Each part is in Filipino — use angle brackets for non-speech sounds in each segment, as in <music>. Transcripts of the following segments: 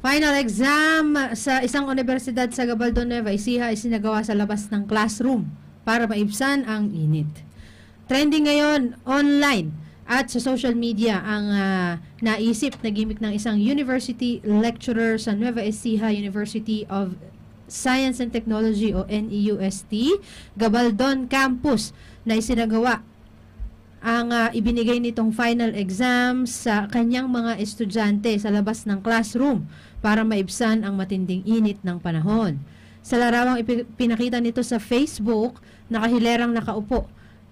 Final exam sa isang universidad sa Gabaldon, Nueva Ecija ay sinagawa sa labas ng classroom para maibsan ang init. Trending ngayon online at sa social media ang ah, naisip na gimmick ng isang university lecturer sa Nueva Ecija University of Science and Technology o NEUST, Gabaldon Campus na isinagawa ang ah, ibinigay nitong final exam sa kanyang mga estudyante sa labas ng classroom para maibsan ang matinding init ng panahon. Sa larawang pinakita nito sa Facebook, nakahilerang nakaupo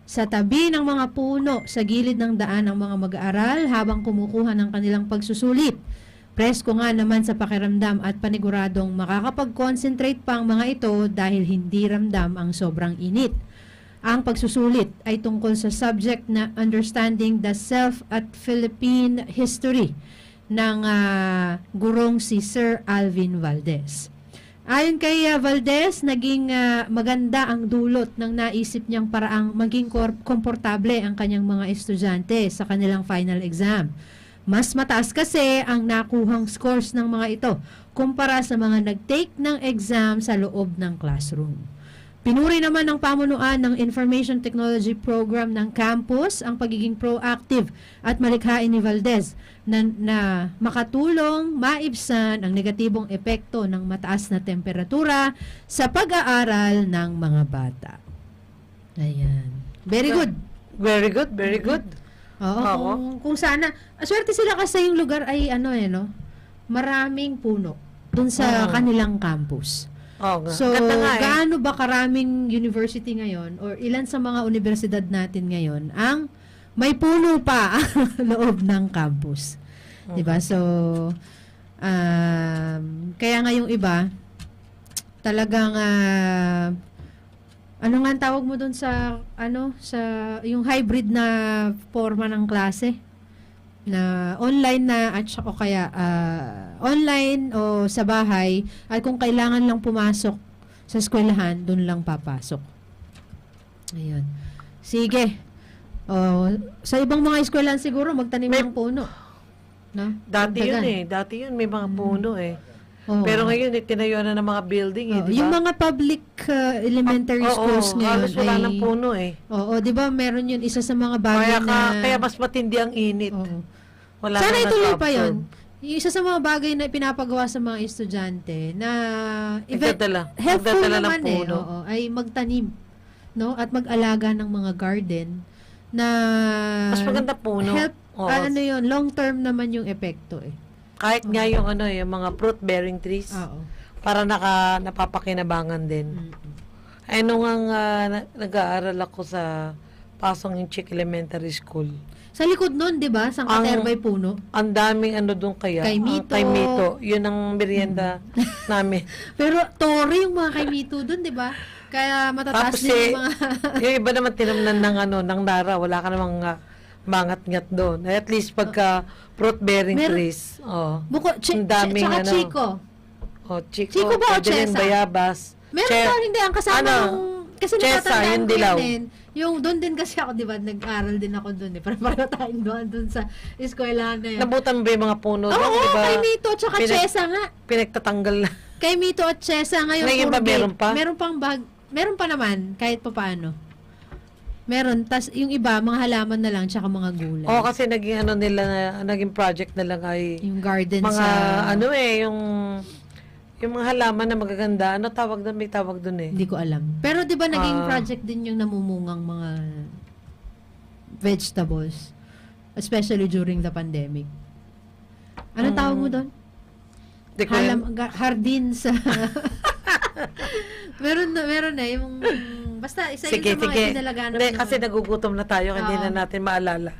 sa tabi ng mga puno sa gilid ng daan ang mga mag-aaral habang kumukuha ng kanilang pagsusulit. Presko nga naman sa pakiramdam at paniguradong makakapag-concentrate pa ang mga ito dahil hindi ramdam ang sobrang init. Ang pagsusulit ay tungkol sa subject na Understanding the Self at Philippine History ng ah, gurong si Sir Alvin Valdez. Ayon kay ah, Valdez, naging ah, maganda ang dulot ng naisip niyang paraang maging komportable ang kanyang mga estudyante sa kanilang final exam. Mas mataas kasi ang nakuhang scores ng mga ito kumpara sa mga nag-take ng exam sa loob ng classroom. Pinuri naman ng pamunuan ng Information Technology Program ng campus ang pagiging proactive at malikhain ni Valdez na, na makatulong maibsan ang negatibong epekto ng mataas na temperatura sa pag-aaral ng mga bata. Ayan. Very good. Very good, very good. Oo, Oo. kung, kung sana. Aswerte sila kasi yung lugar ay ano eh, no? Maraming puno dun sa Oo. kanilang campus. Nga. So, Ganda nga eh. gaano ba karaming university ngayon or ilan sa mga universidad natin ngayon ang may puno pa <laughs> loob ng campus? 'Di ba? So, um, kaya nga yung iba talagang ah, ano nga tawag mo doon sa ano sa yung hybrid na forma ng klase na online na at o kaya ah, online o sa bahay ay kung kailangan lang pumasok sa eskwelahan, doon lang papasok. Ayun. Sige. O, sa ibang mga eskwelahan siguro magtanim May- ng puno. No? Dati yun Dagdagan. eh. Dati yun, may mga puno eh. Oo. Pero ngayon, eh, tinayo na ng mga building eh, Oo, di ba? Yung mga public uh, elementary Oo, schools ngayon halos wala ay ng puno eh. Oo, 'di ba? Meron 'yun isa sa mga bagay Kaya, ka, na kaya mas matindi ang init. Oo. Wala Sana ituloy pa. 'yon. Yung isa sa mga bagay na pinapagawa sa mga estudyante na Nagdadala. helpful Nagdadala ng naman eh, puno. oo, ay magtanim no at mag-alaga ng mga garden na Mas maganda puno. help Oo. ah, ano 'yun, long term naman yung epekto eh. Kahit nga yung ano, yung mga fruit bearing trees, Oo. para naka napapakinabangan din. Mm. Ay nung ang ah, na- nag-aaral ako sa Pasong Inchik Elementary School. Sa likod nun, 'di ba, sang Ang- Katerbay puno. Ang daming ano doon kaya. Kay Mito. kay Mito. Yun ang merienda <laughs> namin. Pero Tori yung mga kay Mito dun, 'di ba? Kaya matataas Tapos din eh, yung mga <laughs> yung iba naman tinamnan ng ano, ng Nara. Wala ka namang uh, mangat-ngat doon. At least pagka fruit bearing Meron- trees. Oh. Buko, chi, Ang daming tsaka ano. Chico. Oh, Chico. Chico ba o Chesa? Bayabas. Meron Che- pa, hindi, ang kasama ano, yung, kasi Chesa, yung dilaw. yun din. Yung doon din kasi ako, di ba, nag-aral din ako doon eh. <laughs> Parang pareho tayong doon, doon sa eskwela na yun. Nabutan ba yung mga puno Oo, doon? di ba? kay Mito, tsaka Pinag- Chesa nga. Pinagtatanggal na. Kay Mito at Chesa ngayon. Ngayon ba meron pa? Meron pang bag, meron pa naman, kahit pa paano. Meron, tas yung iba, mga halaman na lang, tsaka mga gulay. Oo, kasi naging ano nila, na- naging project na lang ay yung garden mga sa... ano eh, yung yung mga halaman na magaganda. Ano tawag doon? May tawag doon eh. Hindi ko alam. Pero 'di ba naging Ah. project din yung namumungang mga vegetables especially during the pandemic. Ano tawag mo doon? Di ko Halam ga- hardin sa Meron na meron na yung basta isa Sige, yun sa mga sige. itinalaga Hindi, kasi nagugutom na tayo, hindi Oo. na natin maalala.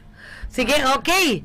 Sige, okay!